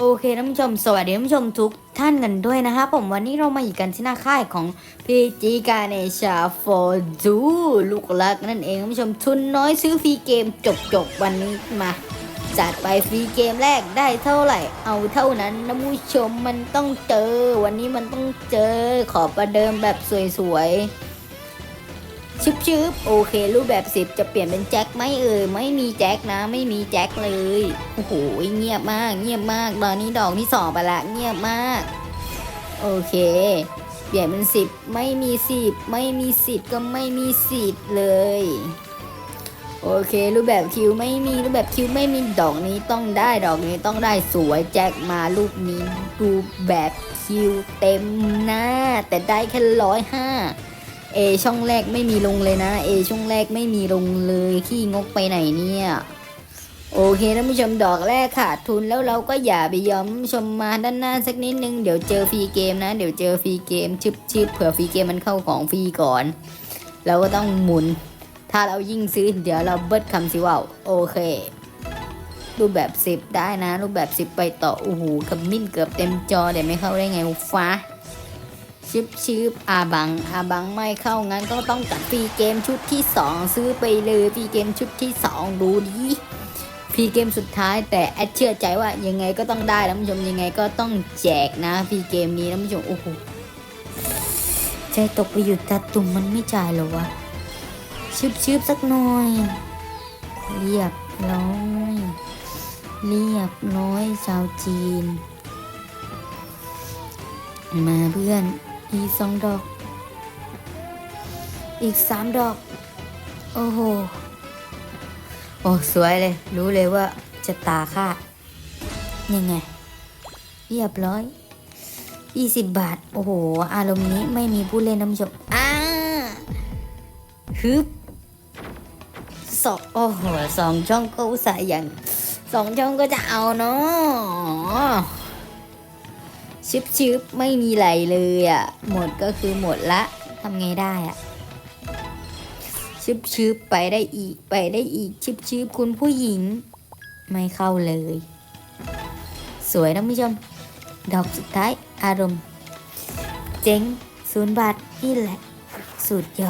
โอเคท่านผู้ชม สวัสดีท่านผู้ชมทุกท่านกันด้วยนะคะผมวันนี้เรามาอยู่กันที่หน้าค่ายของพีจีการเนชาโฟดูลูกรักนั่นเองท่านผู้ชมทุนน้อยซื้อฟรีเกมจบจบๆวันนี้มาจัดไปฟรีเกมแรกได้เท่าไหร่ เอาเท่านั้นนะผู้ชมมันต้องเจอ วันนี้มันต้องเจอขอประเดิมแบบสวยๆ ชึบชึบโอเค รูปแบบสิบจะเปลี่ยนเป็นแจ็คไหมเอ่ยไม่มีแจ็คนะ ไม่มีแจ็คเลยโอ้โหเงียบมาก เงียบมากตอนนี้ดอกที่สองไปละเงียบมาก โอเค เปลี่ยนเป็นสิบไม่มีสิบไม่มีสิบก็ไม่มีสิทธิ์เลยโอเค รูปแบบคิวไม่มีรูปแบบคิวไม่มีดอกนี้ต้องได้ดอกนี้ต้องได้สวยแจ็คมาลูกนี้รูปแบบคิวเต็มหน้า แต่ได้แค่ร้อยห้า เอช่องแรกไม่มีลงเลยนะเอช่องแรกไม่มีลงเลยขี้งกไปไหนเนี่ยโอเคท่านผู้ชมดอกแรกขาดทุนแล้วเราก็อย่าไปยอมชมมาด้านหน้าสักนิดนึงเดี๋ยวเจอฟรีเกมนะ เดี๋ยวเจอฟรีเกมชึบชึบเผื่อฟรีเกมมันเข้าของฟรีก่อน เราก็ต้องหมุน ถ้าเรายิ่งซื้อเดี๋ยวเราเบิดคำสิว่าโอเค รูปแบบสิบได้นะ รูปแบบสิบไปต่อโอ้โหขมิ้นเกือบเต็มจอแต่ไม่เข้าได้ไงฟ้า ชิบชิบอาบังอาบังไม่เข้างั้นก็ต้องจัดฟรีเกมชุดที่ 2 ซื้อไปเลยฟรีเกมชุดที่ 2 ดูดิฟรีเกมสุดท้ายแต่แอดเชื่อใจว่ายังไงก็ต้องได้ท่านผู้ชมยังไงก็ต้องแจกนะฟรีเกมนี้ท่านผู้ชมโอ้โหใจตกไปอยู่ตาตุ่มมันไม่จ่ายหรอวะชิบชิบสักหน่อย เรียบร้อยเรียบร้อยชาวจีน มาเพื่อน อีสองดอก อีกสามดอก โอ้โห โอ้สวยเลย รู้เลยว่าจะตาค่ายังไง เรียบร้อยยี่สิบบาท โอ้โห อารมณ์นี้ไม่มีผู้เล่นน้ำจบอ่าฮึบสองโอ้โหสองช่องก็อุตส่าห์อย่างสองช่องก็จะเอาเนาะ ชิบชิบไม่มีไหลเลยอะ หมดก็คือหมดละทำไงได้อะชิบชิบไปได้อีกไปได้อีก ชิบชิบคุณผู้หญิง ไม่เข้าเลย สวยนะผู้ชม ดอกสุดท้ายอารมณ์ เจ๊งศูนย์บาทนี่แหละ สุดยอด